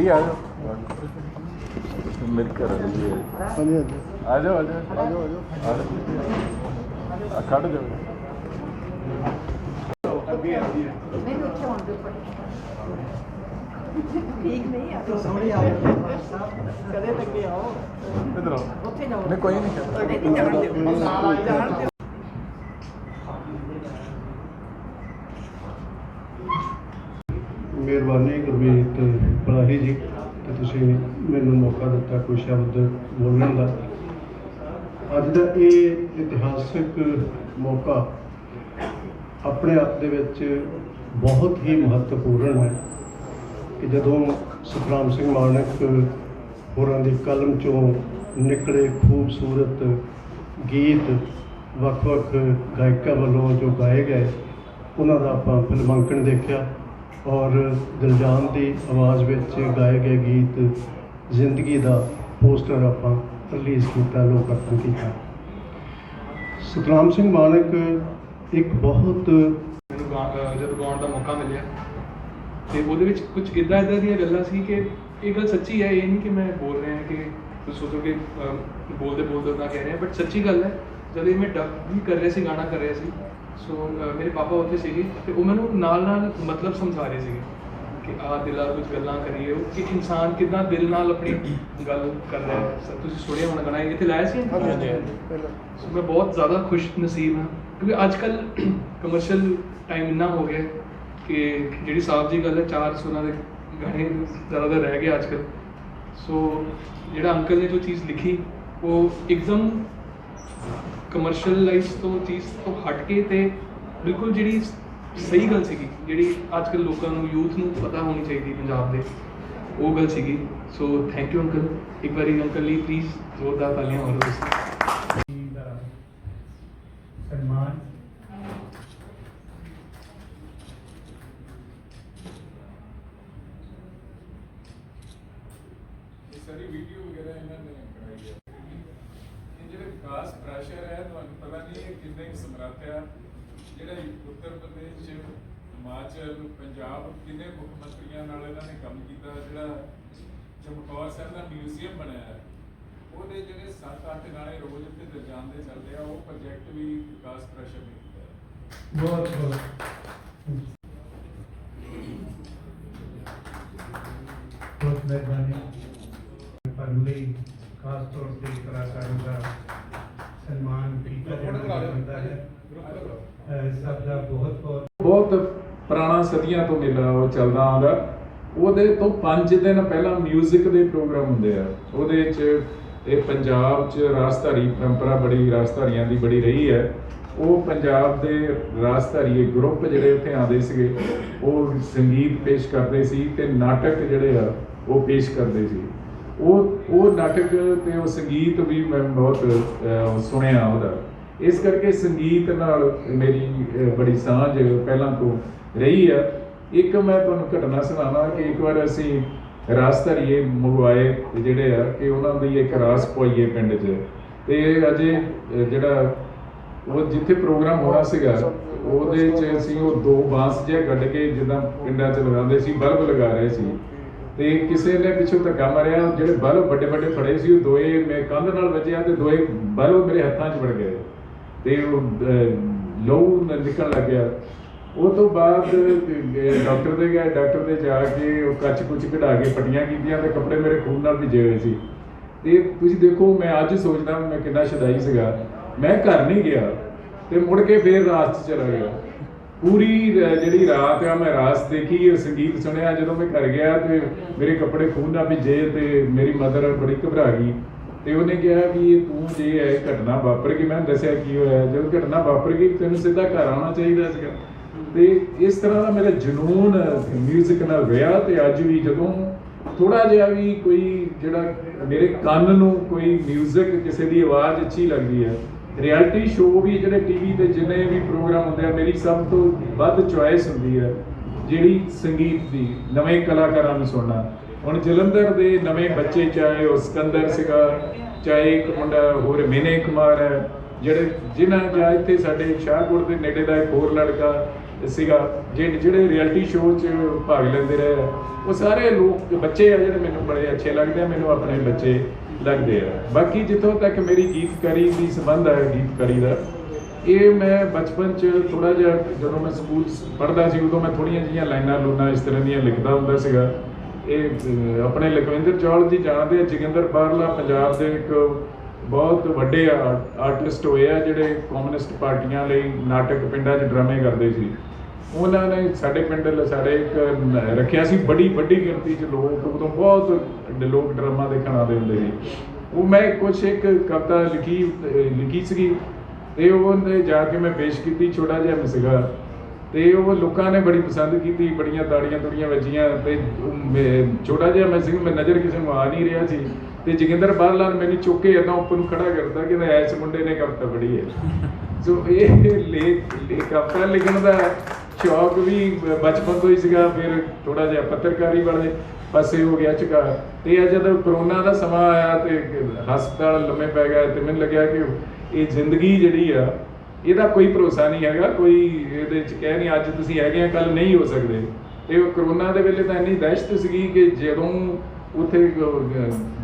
ਜੀ ਆ ਜਾਓ। ਮੇਰੇ ਘਰ ਵਾਲੀ ਹੈ ਹਾਂਜੀ ਹਾਂਜੀ। ਆ ਜਾਓ ਆ ਜਾਓ। ਆ ਜਾਓ ਆ ਜਾਓ। ਆ ਜਾਓ। ਆ ਖੜ ਜਾਓ। ਨਹੀਂ ਉੱਥੇ ਹੋਣ ਦੇ ਉੱਪਰ ਠੀਕ ਨਹੀਂ ਆ। ਸਾਹਮਣੇ ਆਓ ਕਦੇ ਤੱਕ ਆਓ। ਇਧਰ। ਆਓ ਉੱਥੇ ਜਾਓ। ਨਹੀਂ ਕੋਈ ਨਹੀਂ। ਕਰਦਾ ਨਹੀਂ ਨਹੀਂ ਜਾਣ ਦਿਓ। ਜਾਣ ਦਿਓ। ਮਿਹਰਬਾਨੀ ਗੁਰਮੀਤ ਪਲਾਹੀ ਜੀ ਕਿ ਤੁਸੀਂ ਮੈਨੂੰ ਮੌਕਾ ਦਿੱਤਾ ਕੋਈ ਸ਼ਬਦ ਬੋਲਣ ਦਾ। ਅੱਜ ਦਾ ਇਹ ਇਤਿਹਾਸਕ ਮੌਕਾ ਆਪਣੇ ਆਪ ਦੇ ਵਿੱਚ ਬਹੁਤ ਹੀ ਮਹੱਤਵਪੂਰਨ ਹੈ ਕਿ ਜਦੋਂ ਸੁਖਰਾਮ ਸਿੰਘ ਮਾਨਕ ਹੋਰਾਂ ਦੀ ਕਲਮ ਚੋਂ ਨਿਕਲੇ ਖੂਬਸੂਰਤ ਗੀਤ ਵੱਖ-ਵੱਖ ਗਾਇਕਾਂ ਵੱਲੋਂ ਜੋ ਗਾਏ ਗਏ, ਉਹਨਾਂ ਦਾ ਆਪਾਂ ਫਿਲਮਾਂਕਣ ਦੇਖਿਆ। ਔਰ ਦਿਲਜਾਨ ਦੀ ਆਵਾਜ਼ ਵਿੱਚ ਗਾਏ ਗਏ ਗੀਤ ਜ਼ਿੰਦਗੀ ਦਾ ਪੋਸਟਰ ਆਪਾਂ ਰਿਲੀਜ਼ ਕੀਤਾ ਲੋਕ ਅਰਪਣ ਕੀਤਾ। ਸੁਖਰਾਮ ਸਿੰਘ ਮਾਨਕ ਇੱਕ ਬਹੁਤ ਗਾ- ਅਹ ਜਦੋਂ ਗਾਉਣ ਦਾ ਮੌਕਾ ਮਿਲਿਆ ਤੇ ਉਹਦੇ ਵਿੱਚ ਕੁਝ ਇਦਾਂ ਇਦਾਂ ਦੀਆਂ ਗੱਲਾਂ ਸੀ ਕਿ ਇਹ ਗੱਲ ਸੱਚੀ ਹੈ ਇਹ ਨਹੀਂ ਕਿ ਮੈਂ ਬੋਲ ਰਿਹਾ ਕਿ ਤੁਸੀਂ ਸੋਚੋਗੇ ਅਮ, ਬੋਲਦੇ ਬੋਲਦੇ ਉਦਾਂ ਕਹਿ ਰਹੇ ਬਟ ਸੱਚੀ ਗੱਲ ਹੈ ਜਦੋਂ ਇਹ ਮੈਂ ਡਬ ਵੀ ਕਰ ਰਿਹਾ ਸੀ ਗਾਣਾ ਕਰ ਰਿਹਾ ਸੀ ਸੋ ਮੇਰੇ ਪਾਪਾ ਉੱਥੇ ਸੀਗੇ ਤੇ ਉਹ ਮੈਨੂੰ ਨਾਲ ਨਾਲ ਮਤਲਬ ਸਮਝਾ ਰਹੇ ਸੀਗੇ ਕਿ ਆਹ ਦਿਲਾਂ ਕੁਝ ਗੱਲਾਂ ਕਰੀਏ ਉਹ ਕਿ ਇਨਸਾਨ ਕਿਦਾਂ ਦਿਲ ਨਾਲ ਆਪਣੀ ਗੱਲ ਕਰਦਾ ਹੈ। ਸਰ ਤੁਸੀਂ ਸੁਣਿਆ ਹੋਣਾ ਗਾਣਾ ਇੱਥੇ ਲਾਇਆ ਸੀ? ਸੋ ਮੈਂ ਬਹੁਤ ਜ਼ਿਆਦਾ ਖੁਸ਼ ਨਸੀਬ ਹਾਂ ਕਿਉਂਕਿ ਅੱਜ ਕੱਲ ਕਮਰਸ਼ੀਅਲ ਟਾਈਮ ਇੰਨਾ ਹੋ ਗਿਆ ਹੈ ਕਿ ਜਿਹੜੀ ਸਾਫ਼ ਜੀ ਗੱਲ ਹੈ ਚਾਰ ਸੁਰਾਂ ਦੇ ਗਾਣੇ ਜ਼ਿਆਦਾਤਰ ਰਹਿ ਗਏ ਅੱਜ ਕੱਲ ਸੋ ਜਿਹੜਾ ਅੰਕਲ ਨੇ ਜੋ ਚੀਜ਼ ਲਿਖੀ ਉਹ ਇੱਕਦਮ ਕਮਰਸ਼ੀਅਲਾਈਜ਼ ਤੋਂ ਚੀਜ਼ ਤੋਂ ਹਟ ਕੇ ਤੇ ਬਿਲਕੁਲ ਜਿਹੜੀ ਸਹੀ ਗੱਲ ਸੀਗੀ, ਜਿਹੜੀ ਅੱਜ ਕੱਲ ਲੋਕਾਂ ਨੂੰ, ਯੂਥ ਨੂੰ ਪਤਾ ਹੋਣੀ ਚਾਹੀਦੀ ਪੰਜਾਬ ਦੇ, ਉਹ ਗੱਲ ਸੀਗੀ। ਸੋ ਥੈਂਕ ਯੂ ਅੰਕਲ ਇੱਕ ਵਾਰੀ ਅੰਕਲ ਲਈ ਪਲੀਜ਼ ਜ਼ੋਰਦਾਰ ਤਾਲੀਆਂ ਮਾਰੋ ਤੁਸੀਂ ਦਾ ਸਨਮਾਨ ਇਹ ਸਾਰੀ ਵੀਡੀਓ ਵਗੈਰਾ ਇਹਨਾਂ ਨੇ ਕਰਾਈ ਹੈ ਇਹ ਜਿਹੜਾ ਵਿਕਾਸ ਪ੍ਰੈਸ਼ਰ ਹੈ, ਤੁਹਾਨੂੰ ਪਤਾ ਨਹੀਂ ਇਹ ਕਿੰਨੇ ਕੁ ਸਮਰੱਥ ਆ ਜਿਹੜਾ ਉੱਤਰ ਪ੍ਰਦੇਸ਼, ਹਿਮਾਚਲ, ਪੰਜਾਬ, ਕਿੰਨੇ ਮੁੱਖ ਮੰਤਰੀਆਂ ਨਾਲ ਇਹਨਾਂ ਨੇ ਕੰਮ ਕੀਤਾ, ਜਿਹੜਾ ਚਮਕੌਰ ਸਾਹਿਬ ਦਾ ਮਿਊਜ਼ੀਅਮ ਬਣਾਇਆ ਹੈ। ਉਹਦੇ ਜਿਹੜੇ 7-8 ਗਾਣੇ ਰੋਜ਼ ਉੱਤੇ ਦਰਜਾਨ ਦੇ ਚੱਲਦੇ ਆ, ਉਹ ਪ੍ਰੋਜੈਕਟ ਵੀ ਵਿਕਾਸ ਪ੍ਰੈਸ਼ਰ ਨੇ ਕੀਤਾ ਹੈ। ਬਹੁਤ ਬਹੁਤ। ਬਹੁਤ ਮਿਹਰਬਾਨੀ। ਪਰ ਲਈ ਖਾਸ ਤੌਰ ਤੇ ਕਲਾਕਾਰਾਂ ਦਾ ਸਨਮਾਨ ਕੀਤਾ ਜਾਂਦਾ ਹੈ ਅਹ ਸਭ ਦਾ ਬਹੁਤ ਬਹੁਤ ਬਹੁਤ ਪੁਰਾਣਾ ਸਦੀਆਂ ਤੋਂ ਮੇਲਾ ਉਹ ਚੱਲਦਾ ਆਉਂਦਾ। ਉਹਦੇ ਤੋਂ 5 ਦਿਨ ਪਹਿਲਾਂ 뮤직 ਦੇ ਪ੍ਰੋਗਰਾਮ ਹੁੰਦੇ ਆ। ਉਹਦੇ 'ਚ ਇਹ ਪੰਜਾਬ 'ਚ ਰਾਸਧਾਰੀ ਪਰੰਪਰਾ ਬੜੀ ਰਾਸਧਾਰੀਆਂ ਦੀ ਬੜੀ ਰਹੀ ਹੈ। ਉਹ ਪੰਜਾਬ ਦੇ ਰਾਸਧਾਰੀ ਗਰੁੱਪ ਜਿਹੜੇ ਉੱਥੇ ਆਉਂਦੇ ਸੀਗੇ ਉਹ ਸੰਗੀਤ ਪੇਸ਼ ਕਰਦੇ ਸੀ ਤੇ ਨਾਟਕ ਜਿਹੜੇ ਆ ਉਹ ਪੇਸ਼ ਕਰਦੇ ਸੀ। ਉਹ ਉਹ ਨਾਟਕ ਤੇ ਉਹ ਸੰਗੀਤ ਵੀ ਮੈਂ ਬਹੁਤ ਸੁਣਿਆ ਉਹਦਾ। ਇਸ ਕਰਕੇ ਸੰਗੀਤ ਨਾਲ ਮੇਰੀ ਬੜੀ ਸਾਂਝ ਪਹਿਲਾਂ ਤੋਂ ਰਹੀ ਆ। ਇੱਕ ਮੈਂ ਤੁਹਾਨੂੰ ਘਟਨਾ ਸੁਣਾਵਾਂ ਕਿ ਇੱਕ ਵਾਰ ਅਸੀਂ ਰਾਸ ਧਰੀਏ ਮੰਗਵਾਏ ਜਿਹੜੇ ਆ ਕਿ ਉਹਨਾਂ ਦੀ ਇੱਕ ਰਾਸ ਪੋਈਏ ਪਿੰਡ 'ਚ। ਤੇ ਅਜੇ ਜਿਹੜਾ ਉਹ ਜਿੱਥੇ ਪ੍ਰੋਗਰਾਮ ਹੋਣਾ ਸੀਗਾ, ਉਹਦੇ 'ਚ ਅਸੀਂ ਉਹ ਦੋ ਬਾਂਸ ਜਿਹਾ ਕੱਢ ਕੇ ਜਿੱਦਾਂ ਪਿੰਡਾਂ 'ਚ ਲਗਾਉਂਦੇ ਸੀ, ਬਲਬ ਲਗਾ ਰਹੇ ਸੀ। ਤੇ ਕਿਸੇ ਨੇ ਪਿੱਛੋਂ ਧੱਕਾ ਮਾਰਿਆ, ਜਿਹੜੇ ਬਲਬ ਵੱਡੇ ਵੱਡੇ ਫੜੇ ਸੀ, ਉਹ ਦੋਏ ਮੈਂ ਕੰਧ ਨਾਲ ਵੱਜਿਆ ਤੇ ਦੋਏ ਬਲਬ ਮੇਰੇ ਹੱਥਾਂ 'ਚ ਵੜ ਗਏ। ਤੇ ਉਹ ਲਹੂ ਨਿਕਲਣ ਲੱਗਿਆ। ਉਹ ਤੋਂ ਬਾਅਦ ਡਾਕਟਰ ਦੇ ਗਏ, ਡਾਕਟਰ ਦੇ ਜਾ ਕੇ ਉਹ ਕੱਚ ਕੁਚ ਕਢਾ ਕੇ ਪੱਟੀਆਂ ਕੀਤੀਆਂ ਤੇ ਕੱਪੜੇ ਮੇਰੇ ਖੂਨ ਨਾਲ ਭਿੱਜੇ ਹੋਏ ਸੀ। ਤੇ ਤੁਸੀਂ ਦੇਖੋ, ਮੈਂ ਅੱਜ ਸੋਚਦਾ ਮੈਂ ਕਿੰਨਾ ਸ਼ਦਾਈ ਸੀਗਾ। ਮੈਂ ਘਰ ਨਹੀਂ ਗਿਆ ਤੇ ਮੁੜ ਕੇ ਫੇਰ ਰਾਤ 'ਚ ਚਲਾ ਗਿਆ। ਪੂਰੀ ਜਿਹੜੀ ਰਾਤ ਆ, ਮੈਂ ਰਾਸ ਦੇਖੀ ਸੰਗੀਤ ਸੁਣਿਆ। ਜਦੋਂ ਮੈਂ ਘਰ ਗਿਆ ਤੇ ਮੇਰੇ ਕੱਪੜੇ ਖੂਨ ਨਾਲ ਭਿੱਜੇ ਤੇ ਮੇਰੀ ਮਦਰ ਬੜੀ ਘਬਰਾ ਗਈ। ਤੇ ਉਹਨੇ ਕਿਹਾ ਵੀ ਇਹ ਤੂੰ ਜੇ ਇਹ ਘਟਨਾ ਵਾਪਰ ਗਈ ਮੈਂ ਦੱਸਿਆ ਕੀ ਹੋਇਆ ਜਦੋਂ ਘਟਨਾ ਵਾਪਰ ਗਈ ਤੈਨੂੰ ਸਿੱਧਾ ਘਰ ਆਉਣਾ ਚਾਹੀਦਾ ਸੀਗਾ ਤੇ ਇਸ ਤਰ੍ਹਾਂ ਦਾ ਮੇਰਾ ਜਨੂਨ 뮤직 ਨਾਲ ਰਿਹਾ ਤੇ ਅੱਜ ਵੀ ਜਦੋਂ ਥੋੜਾ ਜਿਹਾ ਵੀ ਕੋਈ ਜਿਹੜਾ ਮੇਰੇ ਕੰਨ ਨੂੰ ਕੋਈ 뮤직 ਕਿਸੇ ਦੀ ਆਵਾਜ਼ ਅੱਛੀ ਲੱਗਦੀ ਹੈ ਰਿਐਲਿਟੀ ਸ਼ੋਅ ਵੀ ਜਿਹੜੇ ਟੀਵੀ ਤੇ ਜਿੰਨੇ ਵੀ ਪ੍ਰੋਗਰਾਮ ਹੁੰਦੇ ਆ ਮੇਰੀ ਸਭ ਤੋਂ ਵੱਧ ਚੁਆਇਸ ਹੁੰਦੀ ਹੈ ਜਿਹੜੀ ਸੰਗੀਤ ਦੀ ਨਵੇਂ ਕਲਾਕਾਰਾਂ ਨੂੰ ਸੁਣਨਾ ਹੁਣ ਜਲੰਧਰ ਦੇ ਨਵੇਂ ਬੱਚੇ ਚਾਹੇ ਉਹ ਸਿਕੰਦਰ ਸੀਗਾ ਚਾਹੇ ਇੱਕ ਮੁੰਡਾ ਹੋਰ ਮਿਨੇ ਕੁਮਾਰ ਹੈ ਜਿਹੜੇ ਜਿਨ੍ਹਾਂ ਜਾਂ ਇੱਥੇ ਸਾਡੇ ਸ਼ਾਹਪੁਰ ਦੇ ਨੇੜੇ ਦਾ ਇੱਕ ਹੋਰ ਲੜਕਾ ਸੀਗਾ ਜਿਹੜੇ ਜਿਹੜੇ ਰਿਐਲਿਟੀ ਸ਼ੋਅ 'ਚ ਭਾਗ ਲੈਂਦੇ ਰਹੇ ਆ, ਉਹ ਸਾਰੇ ਲੋਕ ਬੱਚੇ ਆ ਜਿਹੜੇ ਮੈਨੂੰ ਬੜੇ ਅੱਛੇ ਲੱਗਦੇ ਆ ਮੈਨੂੰ ਆਪਣੇ ਬੱਚੇ ਲੱਗਦੇ ਆ। ਬਾਕੀ ਜਿੱਥੋਂ ਤੱਕ ਮੇਰੀ ਗੀਤਕਾਰੀ ਦੀ ਸੰਬੰਧ ਹੈ ਗੀਤਕਾਰੀ ਦਾ ਇਹ ਮੈਂ ਬਚਪਨ 'ਚ ਥੋੜਾ ਜਿਹਾ ਜਦੋਂ ਮੈਂ ਸਕੂਲ ਪੜ੍ਹਦਾ ਸੀ ਉਦੋਂ ਮੈਂ ਥੋੜੀਆਂ ਜਿਹੀਆਂ ਲਾਈਨਾਂ ਲੂਨਾਂ ਇਸ ਤਰ੍ਹਾਂ ਦੀਆਂ ਲਿਖਦਾ ਹੁੰਦਾ ਸੀਗਾ। ਇਹ ਆਪਣੇ ਲਖਵਿੰਦਰ ਚੌਲ ਜੀ ਜਾਣਦੇ ਆ, ਜੋਗਿੰਦਰ ਬਾਰਲਾ ਪੰਜਾਬ ਦੇ ਇੱਕ ਬਹੁਤ ਵੱਡੇ ਆਰਟਿਸਟ ਹੋਏ ਆ, ਜਿਹੜੇ ਕਮਿਊਨਿਸਟ ਪਾਰਟੀਆਂ ਲਈ ਨਾਟਕ ਪਿੰਡਾਂ 'ਚ ਡਰਾਮੇ ਕਰਦੇ ਸੀ। ਉਹਨਾਂ ਨੇ ਸਾਡੇ ਪਿੰਡ ਸਾਡੇ ਇੱਕ ਰੱਖਿਆ ਸੀ ਬੜੀ ਵੱਡੀ ਗਿਣਤੀ 'ਚ ਲੋਕ, ਉਦੋਂ ਬਹੁਤ ਲੋਕ ਡਰਾਮਾ ਦੇਖਣ ਆਉਂਦੇ ਹੁੰਦੇ ਸੀ। ਉਹ ਮੈਂ ਕੁਛ ਇੱਕ ਕਵਿਤਾ ਲਿਖੀ ਲਿਖੀ ਸੀਗੀ, ਤੇ ਉਹਨੇ ਜਾ ਕੇ ਮੈਂ ਪੇਸ਼ ਕੀਤੀ, ਛੋਟਾ ਜਿਹਾ ਮੈਂ ਸੀਗਾ ਤੇ ਉਹ ਲੋਕਾਂ ਨੇ ਬੜੀ ਪਸੰਦ ਕੀਤੀ, ਬੜੀਆਂ ਤਾੜੀਆਂ ਤੁੜੀਆਂ ਵੱਜੀਆਂ ਤੇ ਮੈਂ- ਛੋਟਾ ਜਿਹਾ ਮੈਂ ਸੀ, ਮੈਂ ਨਜ਼ਰ ਕਿਸੇ ਨੂੰ ਆ ਨਹੀਂ ਰਿਹਾ ਸੀ। ਤੇ ਜੋਗਿੰਦਰ ਬਾਰਲਾ ਮੈਨੂੰ ਚੁੱਕ ਕੇ ਏਦਾਂ ਉੱਪਰ ਨੂੰ ਖੜਾ ਕਰਤਾ ਕਿ ਐਸ ਮੁੰਡੇ ਨੇ ਕਵਿਤਾ ਪੜ੍ਹੀ ਹੈ। ਸੋ ਇਹ ਲੇਖ ਕਵਿਤਾ ਲਿਖਣ ਦਾ ਸ਼ੌਕ ਵੀ ਬਚਪਨ ਤੋਂ ਹੀ ਸੀਗਾ, ਫਿਰ ਥੋੜਾ ਜਿਹਾ ਪੱਤਰਕਾਰੀ ਵਾਲੇ ਪਾਸੇ ਹੋ ਗਿਆ ਝੁਕਾ। ਤੇ ਇਹ ਜਦੋਂ ਕਰੋਨਾ ਦਾ ਸਮਾਂ ਆਇਆ ਤੇ ਹਸਪਤਾਲ ਲੰਮੇ ਪੈ ਗਿਆ ਤੇ ਮੈਨੂੰ ਲੱਗਿਆ ਕਿ ਇਹ ਜ਼ਿੰਦਗੀ ਜਿਹੜੀ ਆ ਇਹਦਾ ਕੋਈ ਭਰੋਸਾ ਨਹੀਂ ਹੈਗਾ, ਕੋਈ ਇਹਦੇ ਚ ਕਹਿ ਨਹੀਂ ਅੱਜ ਤੁਸੀਂ ਹੈਗੇ ਆ ਕੱਲ ਨਹੀਂ ਹੋ ਸਕਦੇ। ਤੇ ਉਹ ਕਰੋਨਾ ਦੇ ਵੇਲੇ ਤਾਂ ਇੰਨੀ ਦਹਿਸ਼ਤ ਸੀਗੀ ਕਿ ਜਦੋਂ ਉੱਥੇ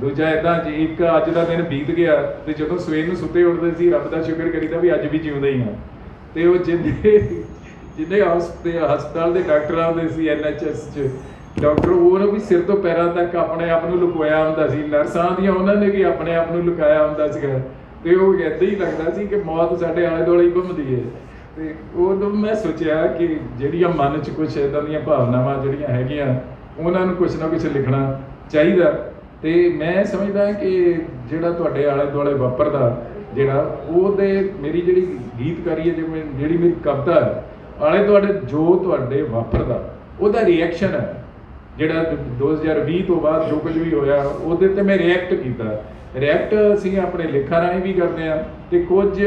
ਦੂਜਾ ਇਦਾਂ ਜੀ, ਇੱਕ ਅੱਜ ਦਾ ਦਿਨ ਬੀਤ ਗਿਆ ਤੇ ਜਦੋਂ ਸਵੇਰ ਨੂੰ ਸੁੱਤੇ ਉੱਠਦੇ ਸੀ, ਰੱਬ ਦਾ ਸ਼ੁਕਰ ਕਰੀਦਾ ਵੀ ਅੱਜ ਵੀ ਜਿਉਂਦੇ ਹੀ ਹਾਂ ਤੇ ਉਹ ਜਿੰਨੇ ਜਿੰਨੇ ਹਸਪਤਾਲ ਹਸਪਤਾਲ ਦੇ ਡਾਕਟਰ ਆਉਂਦੇ ਸੀ, ਐਨਐਚਐਸ ਚ, ਡਾਕਟਰ ਉਹਨਾਂ ਵੀ ਸਿਰ ਤੋਂ ਪੈਰਾਂ ਤੱਕ ਆਪਣੇ ਆਪ ਨੂੰ ਲੁਕੋਇਆ ਹੁੰਦਾ ਸੀ। ਨਰਸਾਂ ਦੀਆਂ ਉਹਨਾਂ ਨੇ ਵੀ ਆਪਣੇ ਆਪ ਨੂੰ ਲੁਕਾਇਆ ਹੁੰਦਾ ਸੀਗਾ। ਤੇ ਉਹ ਏਦਾਂ ਹੀ ਲੱਗਦਾ ਸੀ ਕਿ ਮੌਤ ਸਾਡੇ ਆਲੇ ਦੁਆਲੇ ਹੀ ਘੁੰਮਦੀ ਹੈ ਤੇ ਉਦੋਂ ਮੈਂ ਸੋਚਿਆ ਕਿ ਜਿਹੜੀਆਂ ਮਨ 'ਚ ਕੁਝ ਇਦਾਂ ਦੀਆਂ ਭਾਵਨਾਵਾਂ ਜਿਹੜੀਆਂ ਹੈਗੀਆਂ, ਉਹਨਾਂ ਨੂੰ ਕੁਝ ਨਾ ਕੁਝ ਲਿਖਣਾ ਚਾਹੀਦਾ। ਤੇ ਮੈਂ ਸਮਝਦਾ ਕਿ ਜਿਹੜਾ ਤੁਹਾਡੇ ਆਲੇ ਦੁਆਲੇ ਵਾਪਰਦਾ, ਜਿਹੜਾ ਉਹਦੇ ਮੇਰੀ ਜਿਹੜੀ ਗੀਤਕਾਰੀ ਹੈ, ਜਿਵੇਂ ਜਿਹੜੀ ਮੇਰੀ ਕਵਿਤਾ ਹੈ, ਆਲੇ ਦੁਆਲੇ ਜੋ ਤੁਹਾਡੇ ਵਾਪਰਦਾ, ਉਹਦਾ ਰਿਐਕਸ਼ਨ ਹੈ। ਜਿਹੜਾ 2020 ਤੋਂ ਬਾਅਦ ਜੋ ਕੁਝ ਵੀ ਹੋਇਆ, ਉਹਦੇ ਤੇ ਮੈਂ ਰਿਐਕਟ ਕੀਤਾ। ਰਿਐਕਟ ਅਸੀਂ ਆਪਣੇ ਲੇਖਾਂ ਰਾਹੀਂ ਵੀ ਕਰਦੇ ਆ ਤੇ ਕੁਝ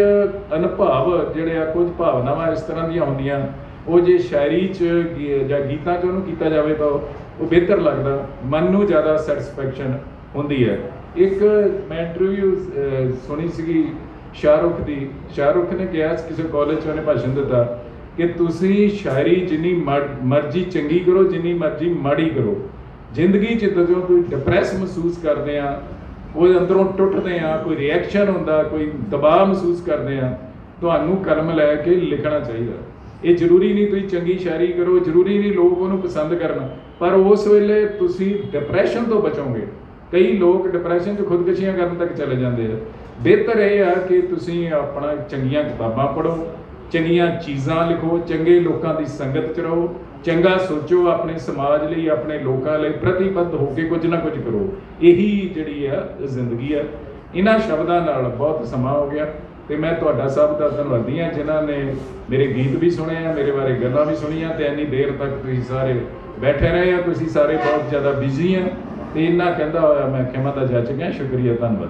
ਅਨੁਭਵ ਜਿਹੜੇ ਆ, ਕੁਝ ਭਾਵਨਾਵਾਂ ਇਸ ਤਰ੍ਹਾਂ ਦੀਆਂ ਹੁੰਦੀਆਂ। ਉਹ ਜੇ ਸ਼ਾਇਰੀ 'ਚ ਗੀ- ਜਾਂ ਗੀਤਾਂ 'ਚ ਉਹਨੂੰ ਕੀਤਾ ਜਾਵੇ ਤਾਂ ਉਹ ਬਿਹਤਰ ਲੱਗਦਾ। ਮਨ ਨੂੰ ਜ਼ਿਆਦਾ ਸੈਟੀਸਫੈਕਸ਼ਨ ਹੁੰਦੀ ਹੈ। ਇੱਕ ਮੈਂ ਇੰਟਰਵਿਊ ਸੁਣੀ ਸੀਗੀ ਸ਼ਾਹਰੁਖ ਦੀ। ਸ਼ਾਹਰੁਖ ਨੇ ਕਿਹਾ ਕਿਸੇ ਕਾਲਜ 'ਚ ਉਹਨੇ ਭਾਸ਼ਣ ਦਿੱਤਾ ਕਿ ਤੁਸੀਂ ਸ਼ਾਇਰੀ ਜਿੰਨੀ ਮਰ- ਮਰਜ਼ੀ ਚੰਗੀ ਕਰੋ, ਜਿੰਨੀ ਮਰਜ਼ੀ ਮਾੜੀ ਕਰੋ। ਜ਼ਿੰਦਗੀ 'ਚ ਜਦੋਂ ਕੋਈ ਡਿਪਰੈਸ ਮਹਿਸੂਸ ਕਰਦੇ ਆ ਕੋਈ ਅੰਦਰੋਂ ਟੁੱਟਦੇ ਆ, ਕੋਈ ਰਿਐਕਸ਼ਨ ਹੁੰਦਾ, ਕੋਈ ਦਬਾਅ ਮਹਿਸੂਸ ਕਰਦੇ ਆ, ਤੁਹਾਨੂੰ ਕਲਮ ਲੈ ਕੇ ਲਿਖਣਾ ਚਾਹੀਦਾ। ਇਹ ਜ਼ਰੂਰੀ ਨਹੀਂ ਤੁਸੀਂ ਚੰਗੀ ਸ਼ਾਇਰੀ ਕਰੋ, ਜ਼ਰੂਰੀ ਨਹੀਂ ਲੋਕ ਉਹਨੂੰ ਪਸੰਦ ਕਰਨ, ਪਰ ਉਸ ਵੇਲੇ ਤੁਸੀਂ ਡਿਪਰੈਸ਼ਨ ਤੋਂ ਬਚੋਗੇ। ਕਈ ਲੋਕ ਡਿਪਰੈਸ਼ਨ 'ਚ ਖੁਦਕੁਸ਼ੀਆਂ ਕਰਨ ਤੱਕ ਚਲੇ ਜਾਂਦੇ ਆ। ਬਿਹਤਰ ਇਹ ਆ ਕਿ ਤੁਸੀਂ ਆਪਣਾ ਚੰਗੀਆਂ ਕਿਤਾਬਾਂ ਪੜ੍ਹੋ, ਚੰਗੀਆਂ ਚੀਜ਼ਾਂ ਲਿਖੋ, ਚੰਗੇ ਲੋਕਾਂ ਦੀ ਸੰਗਤ 'ਚ ਰਹੋ ਚੰਗਾ ਸੋਚੋ ਆਪਣੇ ਸਮਾਜ ਲਈ, ਆਪਣੇ ਲੋਕਾਂ ਲਈ, ਪ੍ਰਤੀਬੱਧ ਹੋ ਕੇ ਕੁਝ ਨਾ ਕੁਝ ਕਰੋ। ਇਹੀ ਜਿਹੜੀ ਆ ਜ਼ਿੰਦਗੀ ਆ। ਇਹਨਾਂ ਸ਼ਬਦਾਂ ਨਾਲ ਬਹੁਤ ਸਮਾਂ ਹੋ ਗਿਆ ਤੇ ਮੈਂ ਤੁਹਾਡਾ ਸਭ ਦਾ ਧੰਨਵਾਦੀ ਹਾਂ, ਜਿਨ੍ਹਾਂ ਨੇ ਮੇਰੇ ਗੀਤ ਵੀ ਸੁਣੇ ਆ, ਮੇਰੇ ਬਾਰੇ ਗੱਲਾਂ ਵੀ ਸੁਣੀਆਂ ਤੇ ਇੰਨੀ ਦੇਰ ਤੱਕ ਤੁਸੀਂ ਸਾਰੇ ਬੈਠੇ ਰਹੇ ਆ, ਤੁਸੀਂ ਸਾਰੇ ਬਹੁਤ ਜ਼ਿਆਦਾ ਬਿਜ਼ੀ ਆ ਤੇ ਇੰਨਾ ਕਹਿੰਦਾ ਹੋਇਆ ਮੈਂ ਖਿਮਾ ਦਾ ਜੱਜ ਗਿਆ, ਸ਼ੁਕਰੀਆ, ਧੰਨਵਾਦ।